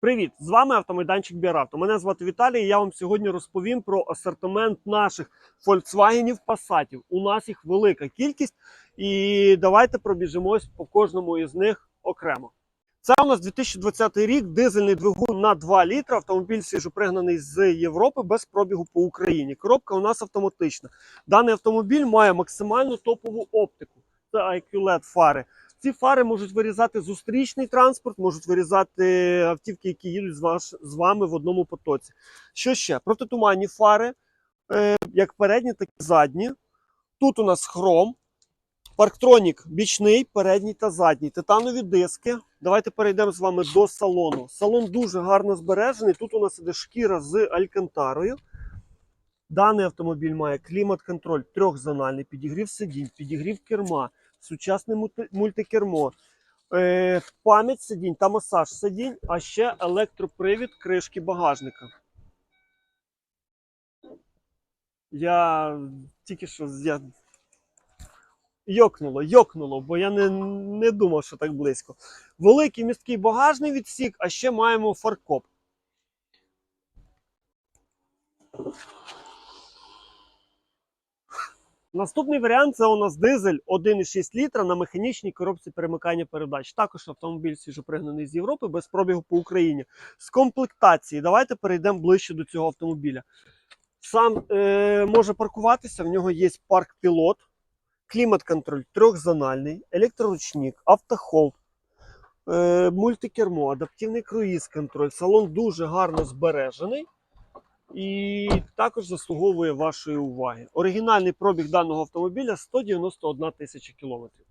Привіт! З вами автомайданчик Біаравто. Мене звати Віталій. Я вам сьогодні розповім про асортимент наших Volkswagen Passat. У нас їх велика кількість, і давайте пробіжимось по кожному із них окремо. Це у нас 2020 рік, дизельний двигун на 2 літра. Автомобіль свіжопригнаний з Європи без пробігу по Україні. Коробка у нас автоматична. Даний автомобіль має максимальну топову оптику. Це IQ LED фари. Ці фари можуть вирізати зустрічний транспорт, можуть вирізати автівки, які їдуть з, ваш, з вами в одному потоці. Що ще? Протитуманні фари, е, як передні, так і задні. Тут у нас хром, парктронік бічний, передній та задній, титанові диски. Давайте перейдемо з вами до салону. Салон дуже гарно збережений. Тут у нас іде шкіра з алькантарою. Даний автомобіль має клімат-контроль трьохзональний, підігрів сидінь, підігрів керма, сучасне мультикермо, е, пам'ять сидінь та масаж сидінь, а ще електропривід кришки багажника. Я тільки що я... йокнуло, йокнуло, бо я не, не думав, що так близько. Великий місткий багажний відсік, а ще маємо фаркоп. Наступний варіант це у нас дизель 1,6 літра на механічній коробці перемикання передач. Також автомобіль свіжопригнаний з Європи без пробігу по Україні. З комплектації. Давайте перейдемо ближче до цього автомобіля. Сам е, може паркуватися, в нього є парк пілот, клімат-контроль трьохзональний, електроручник, автохолд, е, мультикермо, адаптивний круїз-контроль. Салон дуже гарно збережений і також заслуговує вашої уваги. Оригінальний пробіг даного автомобіля 191 тисяча кілометрів.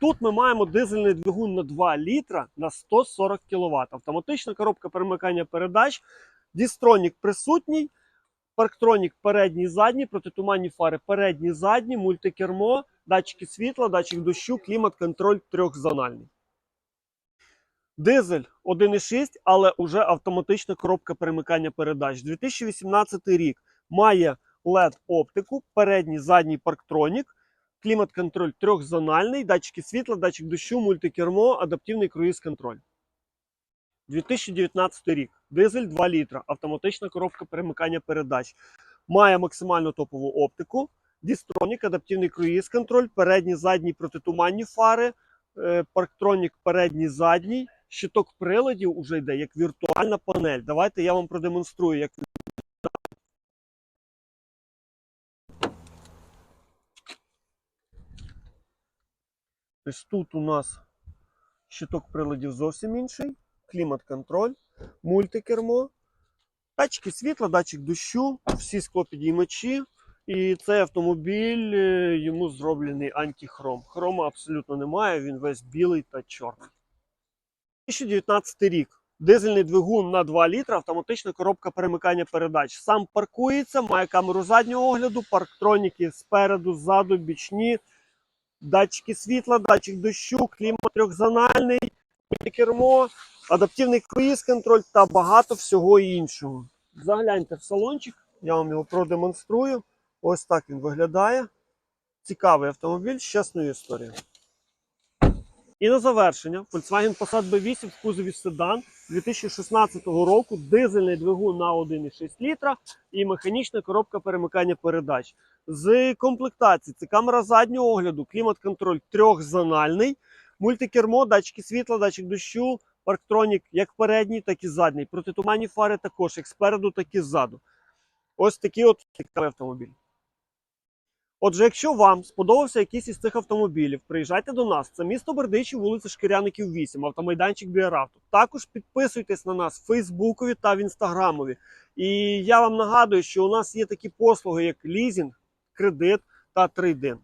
Тут ми маємо дизельний двигун на 2 літра на 140 кВт. Автоматична коробка перемикання передач, дістронік присутній, парктронік передній задній, протитуманні фари передні задні, мультикермо, датчики світла, датчик дощу, клімат-контроль трьохзональний. Дизель 1,6, але вже автоматична коробка перемикання передач. 2018 рік має LED оптику, передній задній парктронік, клімат-контроль трьохзональний, датчики світла, датчик дощу, мультикермо, адаптивний круїз-контроль. 2019 рік. Дизель 2 літра, автоматична коробка перемикання передач. Має максимально топову оптику, дістронік, адаптивний круїз-контроль, передні задні протитуманні фари, е, парктронік передній задній. Щиток приладів уже йде як віртуальна панель. Давайте я вам продемонструю, як Ось тут у нас щиток приладів зовсім інший, клімат-контроль, мультикермо, датчики світла, датчик дощу, всі склопідіймачі. І цей автомобіль е, йому зроблений антихром. Хрома абсолютно немає, він весь білий та чорний. 2019 рік. Дизельний двигун на 2 літра, автоматична коробка перемикання передач. Сам паркується, має камеру заднього огляду, парктроніки спереду, ззаду, бічні, датчики світла, датчик дощу, клімат трьохзональний, кермо, адаптивний круїз-контроль та багато всього іншого. Загляньте в салончик, я вам його продемонструю. Ось так він виглядає. Цікавий автомобіль з чесною історією. І на завершення Volkswagen Passat B8 в кузові седан 2016 року, дизельний двигун на 1,6 літра і механічна коробка перемикання передач. З комплектації це камера заднього огляду, клімат-контроль трьохзональний, мультикермо, датчики світла, датчик дощу, парктронік як передній, так і задній. Протитуманні фари також як спереду, так і ззаду. Ось такий от автомобіль. Отже, якщо вам сподобався якийсь із цих автомобілів, приїжджайте до нас. Це місто Бердичі, вулиця Шкіряників, 8, автомайданчик Біарафту. Також підписуйтесь на нас в Фейсбукові та в Інстаграмові. І я вам нагадую, що у нас є такі послуги, як лізінг, кредит та трейдинг.